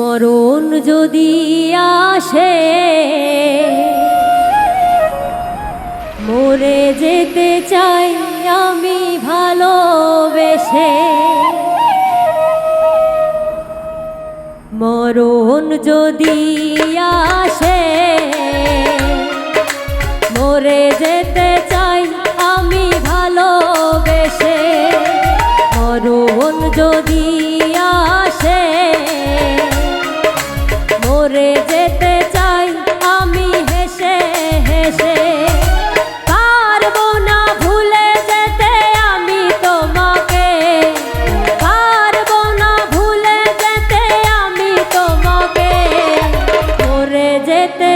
মরণ যদি আসে মরে যেতে চাই আমি ভালোবেসে। মরণ যদি আসে মরে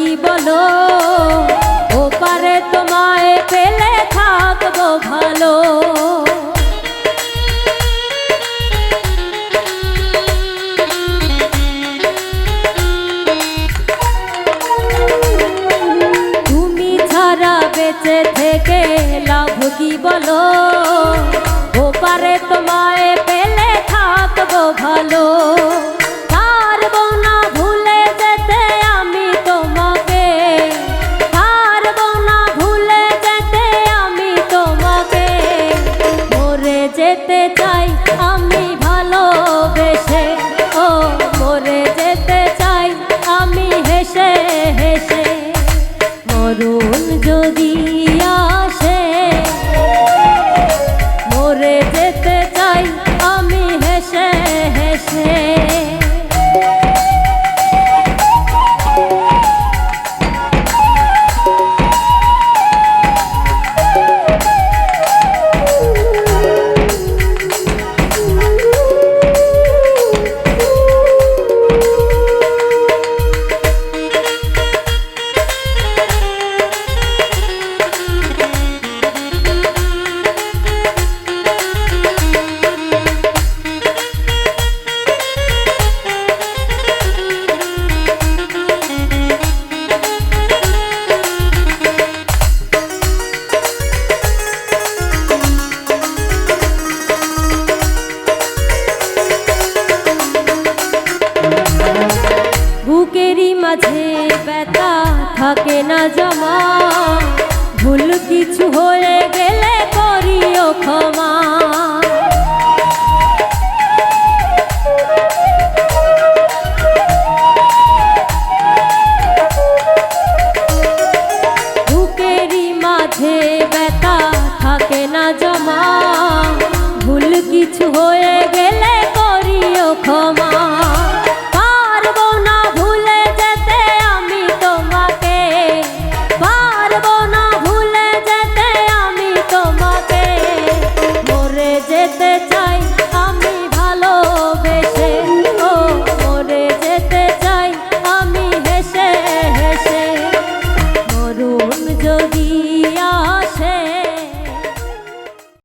কি বলো? ও পারে তোমায় পেলে থাকব ভালো। তুমি ছাড়া বেঁচে থেকে লাভ কি বলো? ও পারে তোমায় পেলে থাকব ভালো। say মাঝে ব্যথা থাকে না জমা, ভুল কিছু হয়ে গেলে করিও ক্ষমা। বুকেরই মাঝে থাকে না জমা, ভুল কিছু হয়ে